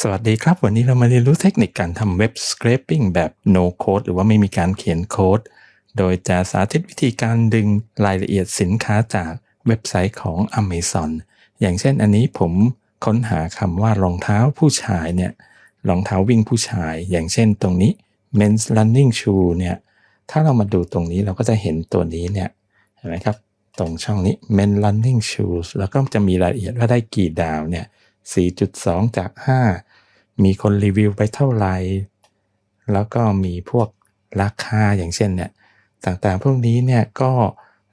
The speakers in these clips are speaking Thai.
สวัสดีครับ วันนี้เรามาเรียนรู้เทคนิคการทำเว็บ scraping แบบ no code หรือว่าไม่มีการเขียนโค้ด โดยจะสาธิตวิธีการดึงรายละเอียดสินค้าจากเว็บไซต์ของ Amazon อย่างเช่นอันนี้ผมค้นหาคำว่ารองเท้าผู้ชายเนี่ยรองเท้าวิ่งผู้ชาย อย่างเช่นตรงนี้ men's running shoe เนี่ยถ้าเรามาดูตรงนี้เราก็จะเห็นตัวนี้เนี่ยเห็นไหมครับ ตรงช่องนี้ men running shoes แล้วก็จะมีรายละเอียดว่าได้กี่ดาวเนี่ย4.2 จาก 5 มีคนรีวิวไปเท่าไหร่ แล้วก็มีพวกราคาอย่างเช่นเนี่ยต่างๆ พวกนี้เนี่ยก็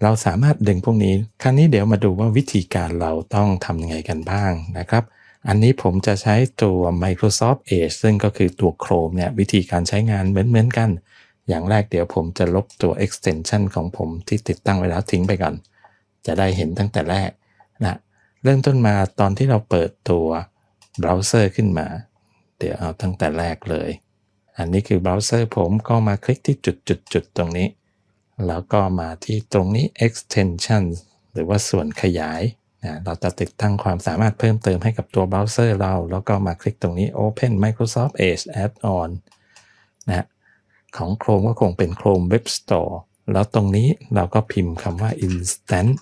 เราสามารถดึงพวกนี้ ครั้นี้เดี๋ยวมาดูว่าวิธีการเราต้องทำยังไงกันบ้างนะครับ อันนี้ผมจะใช้ตัว Microsoft Edge ซึ่งก็คือตัว Chrome เนี่ยวิธีการใช้งานเหมือนๆกัน อย่างแรกเดี๋ยวผมจะลบตัว extension ของผมที่ติดตั้งไว้แล้วทิ้งไปก่อน จะได้เห็นตั้งแต่แรกนะ เริ่มต้นมาตอนที่เราเปิดตัวเบราว์เซอร์ขึ้นมา ดี๋ยวเอาตั้งแต่แรกเลย อันนี้คือเบราว์เซอร์ผมก็มาคลิกที่จุดจุดจุดตรงนี้ แล้วก็มาที่ตรงนี้ extension หรือว่าส่วนขยายนะเราจะติดตั้งความสามารถเพิ่มเติมให้กับตัวเบราว์เซอร์เรา แล้วก็มาคลิกตรงนี้ Open Microsoft Edge Add-on นะของ Chrome ก็คงเป็น Chrome Web Store แล้วตรงนี้เราก็พิมพ์คำว่า instant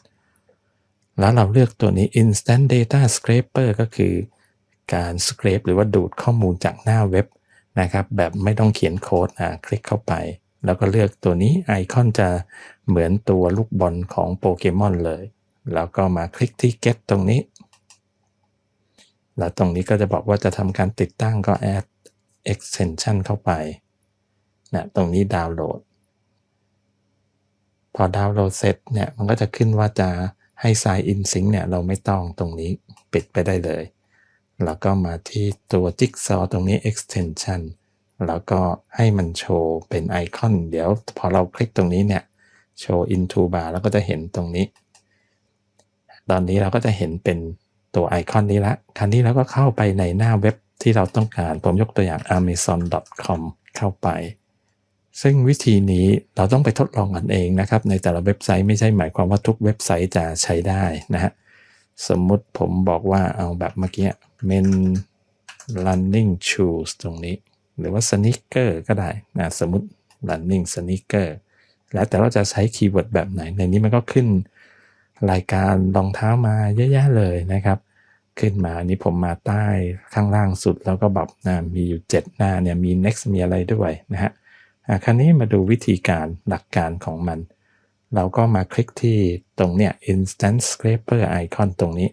แล้วเราเลือกตัวนี้ instant data scraper ก็คือ การ scrape หรือว่าดูดข้อมูลจากหน้าเว็บนะครับ แบบไม่ต้องเขียนโค้ดอะคลิกเข้าไป แล้วก็เลือกตัวนี้ไอคอนจะเหมือนตัวลูกบอลของโปเกมอนเลย แล้วก็มาคลิกที่ get ตรงนี้ แล้วตรงนี้ก็จะบอกว่าจะทำการติดตั้งก็ add extension เข้าไปนะตรงนี้ดาวน์โหลด พอดาวน์โหลดเสร็จเนี่ยมันก็จะขึ้นว่าจะให้ sign in sync เนี่ยเราไม่ต้องตรงนี้ปิดไปได้เลย แล้วก็มาที่ตัว jigsaw ตรงนี้ extension แล้วก็ให้มันโชว์เป็นไอคอน เดี๋ยวพอเราคลิกตรงนี้เนี่ยโชว์ into bar แล้วก็จะเห็นตรงนี้ ตอนนี้เราก็จะเห็นเป็นตัวไอคอนนี้ละคราวนี้เราก็เข้าไปในหน้าเว็บที่เราต้องการ ผมยกตัวอย่าง amazon.com เข้าไป ซึ่งวิธีนี้เราต้องไปทดลองกันเองนะครับ ในแต่ละเว็บไซต์ไม่ใช่หมายความว่าทุกเว็บไซต์จะใช้ได้นะฮะ สมมุติผมบอกว่าเอาแบบเมื่อกี้ men running shoes ตรงนี้ หรือว่า sneaker ก็ได้นะสมมติ running sneaker แล้วแต่เราจะใช้คีย์เวิร์ดแบบไหน ในนี้มันก็ขึ้นรายการรองเท้ามาเยอะแยะเลยนะครับ ขึ้นมาอันนี้ผมมาใต้ข้างล่างสุดแล้วก็แบบนะมีอยู่ 7 หน้าเนี่ยมี next มีอะไรด้วยนะฮะอะคราวนี้มาดูวิธีการหลักการของมัน เราก็มาคลิกที่ตรงเนี่ย instant scraper icon ตรงนี้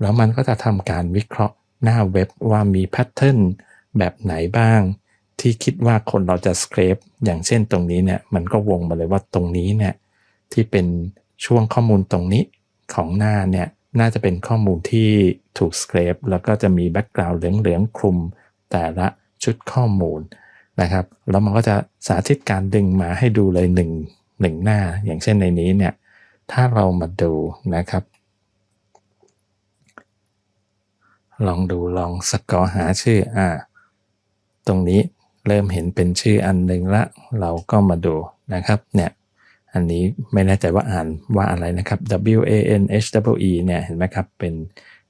แล้วมันก็จะทำการวิเคราะห์หน้าเว็บว่ามีแพทเทิร์นแบบไหนบ้าง ที่คิดว่าคนเราจะ scrape อย่างเช่นตรงนี้เนี่ย มันก็วงมาเลยว่าตรงนี้เนี่ย ที่เป็นช่วงข้อมูลตรงนี้ของหน้าเนี่ย น่าจะเป็นข้อมูลที่ถูก scrape แล้วก็จะมีแบ็กกราวด์เหลืองๆคลุมแต่ละชุดข้อมูล นะครับแล้วมันก็จะสาธิตการดึงมาให้ดูเลยหนึ่งหนึ่งหน้า อย่างเช่นในนี้เนี่ยถ้าเรามาดูนะครับ ลองดูลองสกอหาชื่ออ่าตรงนี้เริ่มเห็นเป็นชื่ออันหนึ่งละ เราก็มาดูนะครับเนี่ยอันนี้ไม่แน่ใจว่าอ่านว่าอะไรนะครับ W A N H W E เนี่ยเห็นไหมครับ เป็น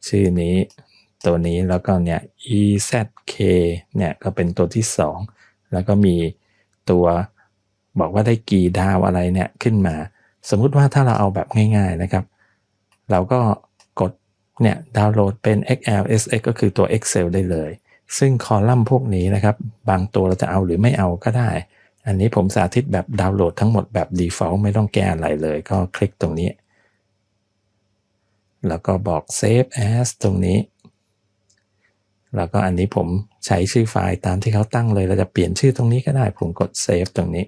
ชื่อนี้ตัวนี้แล้วก็เนี่ย E Z K เนี่ยก็เป็นตัวที่ 2 แล้วก็มีตัวบอกว่าได้กี่ดาวอะไรเนี่ยขึ้นมา สมมุติว่าถ้าเราเอาแบบง่ายๆนะครับ เราก็กดเนี่ยดาวน์โหลดเป็น XLSX ก็คือตัว Excel ได้เลย ซึ่งคอลัมน์พวกนี้นะครับ บางตัวเราจะเอาหรือไม่เอาก็ได้ อันนี้ผมสาธิตแบบดาวน์โหลดทั้งหมดแบบ default ไม่ต้องแก้อะไรเลย ก็คลิกตรงนี้ แล้วก็บอก save as ตรงนี้ แล้วก็อันนี้ผมใช้ชื่อไฟล์ตามที่เขาตั้งเลย เราจะเปลี่ยนชื่อตรงนี้ก็ได้ ผมกด save ตรงนี้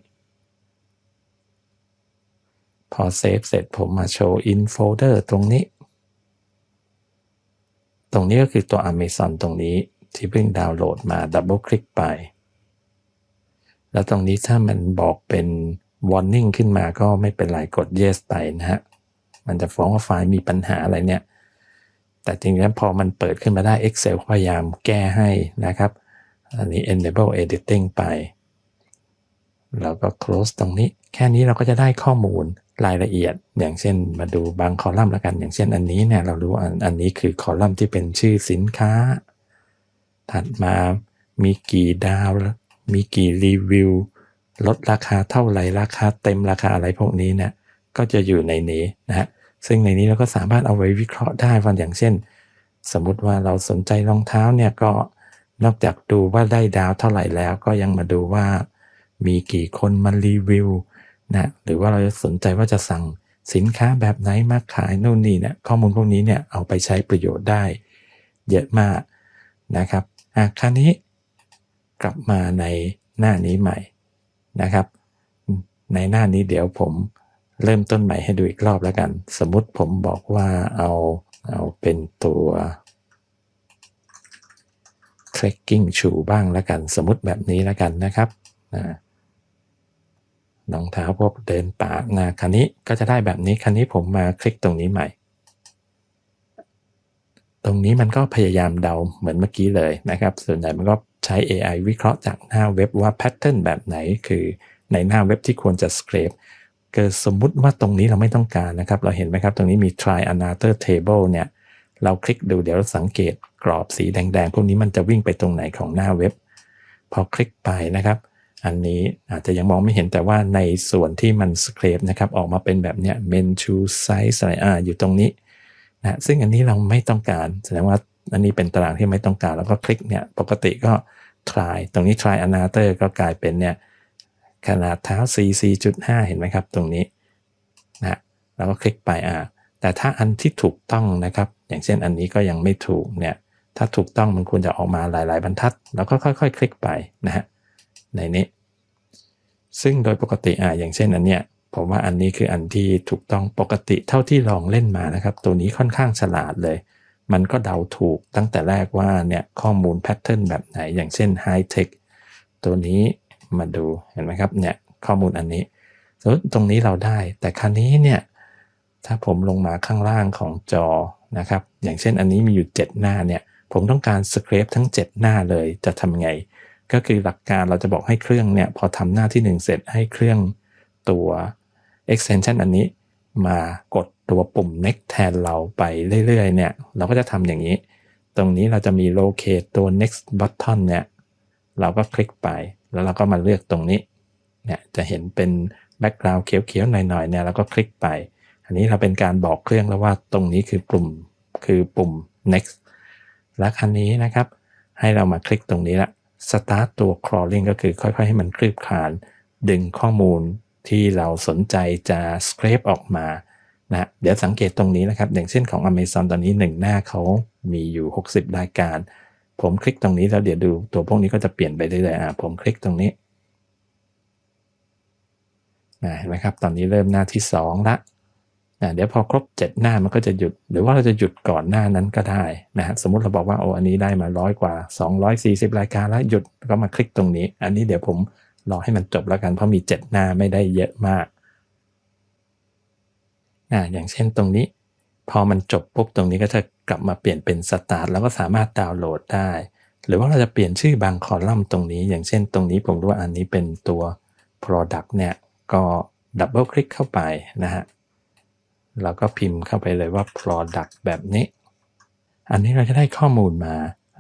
พอเซฟเสร็จผมมาโชว์ in folder ตรงนี้ ตรงนี้ก็คือตัว Amazon ตรงนี้ที่เพิ่งดาวน์โหลดมาดับเบิลคลิกไป แล้วตรงนี้ถ้ามันบอกเป็น warning ขึ้นมาก็ไม่เป็นไรกด yes ไปนะฮะ มันจะฟ้องว่าไฟล์มีปัญหาอะไรเนี่ย แต่จริงๆแล้วพอมันเปิดขึ้นมาได้ Excel พยายามแก้ให้นะครับ อันนี้ enable editing ไป แล้วก็ close ตรงนี้ แค่นี้เราก็จะได้ข้อมูลรายละเอียด อย่างเช่นมาดูบางคอลัมน์ละกัน อย่างเช่นอันนี้เนี่ยเรารู้อันอันนี้คือคอลัมน์ที่เป็นชื่อสินค้า ถัดมามีกี่ดาว มีกี่รีวิว ลดราคาเท่าไหร่ราคาเต็มราคาอะไรพวกนี้เนี่ยก็จะอยู่ในนี้นะฮะ ซึ่งในนี้เราก็สามารถเอาไว้วิเคราะห์ได้วันอย่างเช่น สมมุติว่าเราสนใจรองเท้าเนี่ยก็นอกจากดูว่าได้ดาวเท่าไหร่แล้วก็ยังมาดูว่า มีกี่คนมารีวิวนะหรือว่าเราจะสนใจว่าจะสั่งสินค้าแบบไหนมาขายนู่นนี่เนี่ยข้อมูลพวกนี้เนี่ยเอาไปใช้ประโยชน์ได้ เยอะมากนะครับอะคราวนี้กลับมาในหน้านี้ใหม่นะครับ ในหน้านี้เดี๋ยวผม เริ่มต้นใหม่ให้ดูอีกรอบแล้วกัน สมมุติผมบอกว่าเอาเอาเป็นตัว trekking shoe บ้างแล้วกัน สมมติแบบนี้แล้วกันนะครับรองเท้าพวกเดินป่านะคันนี้ก็จะได้แบบนี้คันนี้ผมมาคลิกตรงนี้ใหม่ ตรงนี้มันก็พยายามเดาเหมือนเมื่อกี้เลยนะครับ ส่วนใหญ่มันก็ใช้ AI วิเคราะห์จากหน้าเว็บว่าแพทเทิร์นแบบไหนคือในหน้าเว็บที่ควรจะ scrape เกิดสมมุติว่าตรงนี้เราไม่ต้องการนะครับ เราเห็นไหมครับ ตรงนี้มี try another table เนี่ย เราคลิกดูเดี๋ยวเราสังเกตกรอบสีแดงๆ พวกนี้มันจะวิ่งไปตรงไหนของหน้าเว็บ พอคลิกไปนะครับ อันนี้อาจจะยังมองไม่เห็นแต่ว่าในส่วนที่มันสเครปนะครับ ออกมาเป็นแบบเนี้ย men choose size อะไรอ่าอยู่ตรงนี้นะซึ่งอันนี้เราไม่ต้องการ แสดงว่าอันนี้เป็นตารางที่ไม่ต้องการแล้วก็คลิกเนี่ยปกติก็ try ตรงนี้ try another ก็กลายเป็นเนี่ย ขนาดเท้า 44.5 เห็นไหมครับ ตรงนี้นะแล้วก็คลิกไปอ่าแต่ถ้าอันที่ถูกต้องนะครับ อย่างเช่นอันนี้ก็ยังไม่ถูกเนี่ยถ้าถูกต้องมันควรจะออกมาหลาย ๆ บรรทัดแล้วก็ค่อย ๆ คลิกไปนะฮะในนี้ ซึ่งโดยปกติอ่าอย่างเช่นอันเนี้ยผมว่าอันนี้คืออันที่ถูกต้องปกติเท่าที่ลองเล่นมานะครับ ตัวนี้ค่อนข้างฉลาดเลย มันก็เดาถูกตั้งแต่แรกว่าเนี่ยข้อมูลแพทเทิร์นแบบไหน อย่างเช่น High Tech ตัวนี้ มาดูเห็นไหมครับเนี่ยข้อมูลอันนี้ตรงนี้เราได้ แต่ครั้นี้เนี่ยถ้าผมลงมาข้างล่างของจอนะครับอย่างเช่นอันนี้มีอยู่ 7 หน้าเนี่ยผมต้องการสคริปทั้ง 7 หน้าเลยจะทำไง ก็คือหลักการเราจะบอกให้เครื่องเนี่ยพอทำหน้าที่ 1 เสร็จให้เครื่องตัว extension อันนี้มากดตัวปุ่ม next แทนเราไปเรื่อยๆเนี่ยเราก็จะทำอย่างนี้ ตรงนี้เราจะมี locate ตัว next button เนี่ยเราก็คลิกไป แล้วเราก็มาเลือกตรงนี้เนี่ยจะเห็นเป็น background เขียวๆหน่อยๆเนี่ยเราก็คลิกไป อันนี้เราเป็นการบอกเครื่องแล้วว่าตรงนี้คือปุ่มคือปุ่ม next และคันนี้นะครับ ให้เรามาคลิกตรงนี้ละ start ตัว crawling ก็คือค่อยๆ ให้มันคลืบคลาน ดึงข้อมูลที่เราสนใจจะ scrape ออกมานะเดี๋ยวสังเกตตรงนี้นะครับ อย่างเช่นของ Amazon ตอนนี้หนึ่งหน้าเขามีอยู่ 60 รายการ ผมคลิกตรงนี้แล้วเดี๋ยวดูตัวพวกนี้ก็จะเปลี่ยนไปเรื่อยๆอะผมคลิกตรงนี้นะเห็นไหมครับ ตอนนี้เริ่มหน้าที่ 2 ละนะเดี๋ยวพอครบ 7 หน้ามันก็จะหยุด หรือว่าเราจะหยุดก่อนหน้านั้นก็ได้นะฮะสมมติเราบอกว่าโอ้อันนี้ได้มาร้อยกว่า 240 รายการแล้วหยุดก็มาคลิกตรงนี้ อันนี้เดี๋ยวผมรอให้มันจบแล้วกันเพราะมี 7 หน้าไม่ได้เยอะมากนะอย่างเช่นตรงนี้ พอมันจบปุ๊บตรงนี้ก็จะกลับมาเปลี่ยนเป็นสตาร์ทแล้วก็สามารถดาวน์โหลดได้ หรือว่าเราจะเปลี่ยนชื่อบางคอลัมน์ตรงนี้ อย่างเช่นตรงนี้ผมรู้ว่าอันนี้เป็นตัว product เนี่ยก็ดับเบิลคลิกเข้าไปนะฮะเราก็พิมพ์เข้าไปเลยว่า product แบบนี้ อันนี้เราจะได้ข้อมูลมา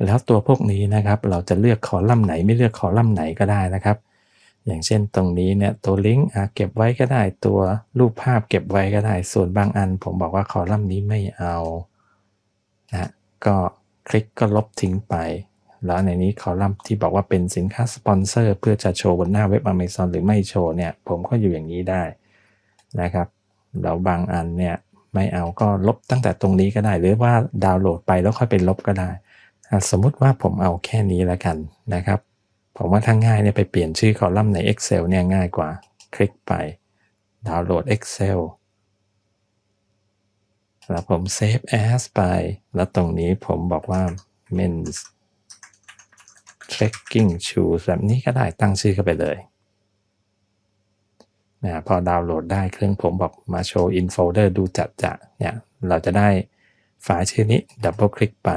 แล้วตัวพวกนี้นะครับ เราจะเลือกคอลัมน์ไหนไม่เลือกคอลัมน์ไหนก็ได้นะครับ อย่างเช่นตรงนี้เนี่ยตัวลิงก์เก็บไว้ก็ได้ตัวรูปภาพเก็บไว้ก็ได้ ส่วนบางอัน ผมบอกว่าคอลัมน์นี้ไม่เอานะก็คลิกก็ลบทิ้งไป แล้วในนี้คอลัมน์ที่บอกว่าเป็นสินค้าสปอนเซอร์เพื่อจะโชว์บนหน้าเว็บ Amazon หรือไม่โชว์เนี่ยผมก็อยู่อย่างนี้ได้นะครับแล้วบางอันเนี่ยไม่เอาก็ลบตั้งแต่ตรงนี้ก็ได้ หรือว่าดาวน์โหลดไปแล้วค่อยไปลบก็ได้ สมมุติว่าผมเอาแค่นี้แล้วกันนะครับ ผมว่าถ้าง่ายเนี่ยไปเปลี่ยนชื่อคอลัมน์ใน Excel เนี่ยง่ายกว่า คลิกไป ดาวน์โหลด Excel แล้วผม Save as ไป แล้วตรงนี้ผมบอกว่า men's trekking shoes แบบนี้ก็ได้ตั้งชื่อเข้าไปเลยนะพอดาวน์โหลดได้เครื่องผมบอกมาโชว์ in folder ดูจัดจะเนี่ยเราจะได้ไฟล์ชื่อนี้ดับเบิลคลิกไป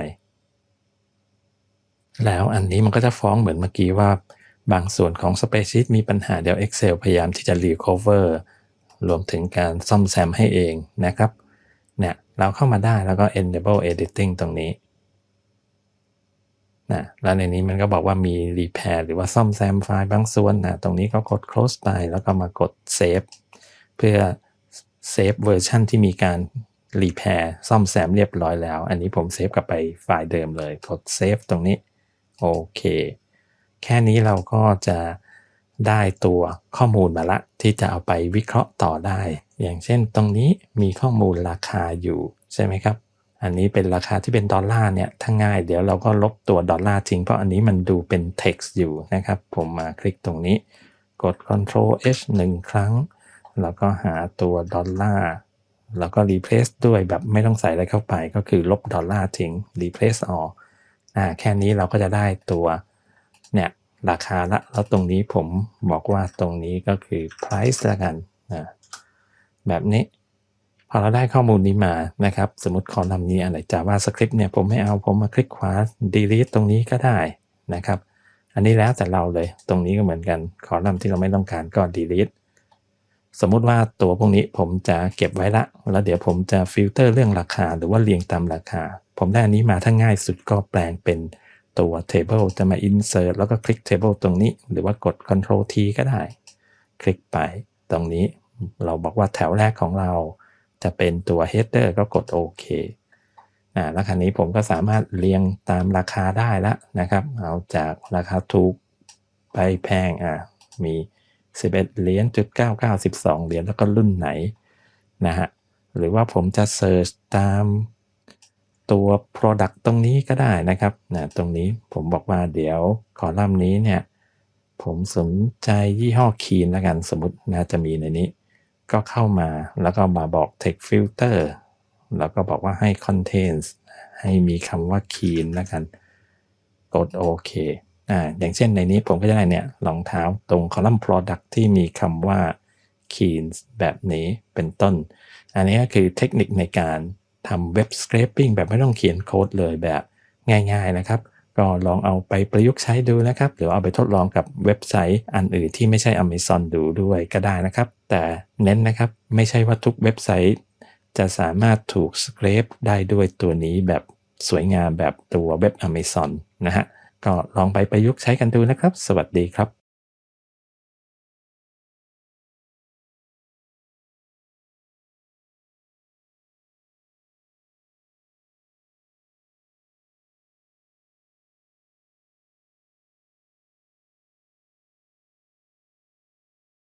แล้วอันนี้มันก็จะฟ้องเหมือนเมื่อกี้ว่า บางส่วนของ Spreadsheet มีปัญหาเดี๋ยว Excel พยายามที่จะ recover รวมถึงการซ่อมแซมให้เองนะครับเนี่ยเราเข้ามาได้แล้วก็ enable editing ตรงนี้นะแล้วในนี้มันก็บอกว่ามี repair หรือว่าซ่อมแซมไฟล์บางส่วนนะตรงนี้ก็กด close ไปแล้วก็มากด save เพื่อ save เวอร์ชันที่มีการ repair ซ่อมแซมเรียบร้อยแล้ว อันนี้ผมเซฟกลับไปไฟล์เดิมเลยกด save ตรงนี้ โอเค แค่นี้เราก็จะได้ตัวข้อมูลมาละ ที่จะเอาไปวิเคราะห์ต่อได้ อย่างเช่นตรงนี้มีข้อมูลราคาอยู่ใช่ไหมครับ อันนี้เป็นราคาที่เป็นดอลลาร์เนี่ยถ้าง่ายเดี๋ยวเราก็ลบตัวดอลลาร์ทิ้งเพราะอันนี้มันดูเป็น text อยู่นะครับ ผมมาคลิกตรงนี้ กด Ctrl H หนึ่งครั้ง แล้วก็หาตัวดอลลาร์แล้วก็ replace ด้วยแบบไม่ต้องใส่อะไรเข้าไป ก็คือลบดอลลาร์ทิ้ง replace all อ่าแค่นี้เราก็จะได้ตัวเนี่ยราคาละ แล้วตรงนี้ผมบอกว่าตรงนี้ก็คือ price ละกันนะแบบนี้ พอเราได้ข้อมูลนี้มานะครับ สมมติคอลัมน์นี้อะไร JavaScript เนี่ยผมไม่เอาผมมาคลิกขวา delete ตรงนี้ก็ได้นะครับ อันนี้แล้วแต่เราเลย ตรงนี้ก็เหมือนกันคอลัมน์ที่เราไม่ต้องการก็ delete สมมุติว่าตัวพวกนี้ผมจะเก็บไว้ละ แล้วเดี๋ยวผมจะฟิลเตอร์เรื่องราคา หรือว่าเรียงตามราคา ผมได้อันนี้มาถ้าง่ายสุดก็แปลงเป็นตัว table จะมา insert แล้วก็คลิก table ตรงนี้ หรือว่ากด control T ก็ได้ คลิกไปตรงนี้เราบอกว่าแถวแรกของเรา จะเป็นตัว header ก็กดโอเคอ่าแล้วคันนี้ผมก็สามารถเรียงตามราคาได้แล้วนะครับ เอาจากราคาถูกไปแพงอ่ามี 11เหรียญจุด99 12เหรียญแล้วก็รุ่นไหนนะฮะหรือว่าผมจะ search ตาม ตัว product ตรงนี้ก็ได้นะครับนะตรงนี้ผมบอกว่าเดี๋ยวคอลัมน์นี้เนี่ยผมสนใจยี่ห้อคีนแล้วกันสมมติน่าจะมีในนี้ ก็เข้ามาแล้วก็มาบอก text filter แล้วก็บอกว่าให้ contains ให้มีคำว่าคีนแล้วกัน กดโอเคอ่าอย่างเช่นในนี้ผมก็จะได้เนี่ยรองเท้าตรงคอลัมน์ product ที่มีคำว่า keys แบบนี้เป็นต้น อันนี้ก็คือเทคนิคในการ ทำเว็บ scraping แบบไม่ต้องเขียนโค้ดเลยแบบง่ายๆนะครับ ก็ลองเอาไปประยุกต์ใช้ดูนะครับ หรือเอาไปทดลองกับเว็บไซต์อันอื่นที่ไม่ใช่ Amazon ดูด้วยก็ได้นะครับ แต่เน้นนะครับไม่ใช่ว่าทุกเว็บไซต์จะสามารถถูก scrape ได้ด้วยตัวนี้แบบสวยงามแบบตัวเว็บ Amazon นะฮะ ก็ลองไปประยุกต์ใช้กันดูนะครับ สวัสดีครับ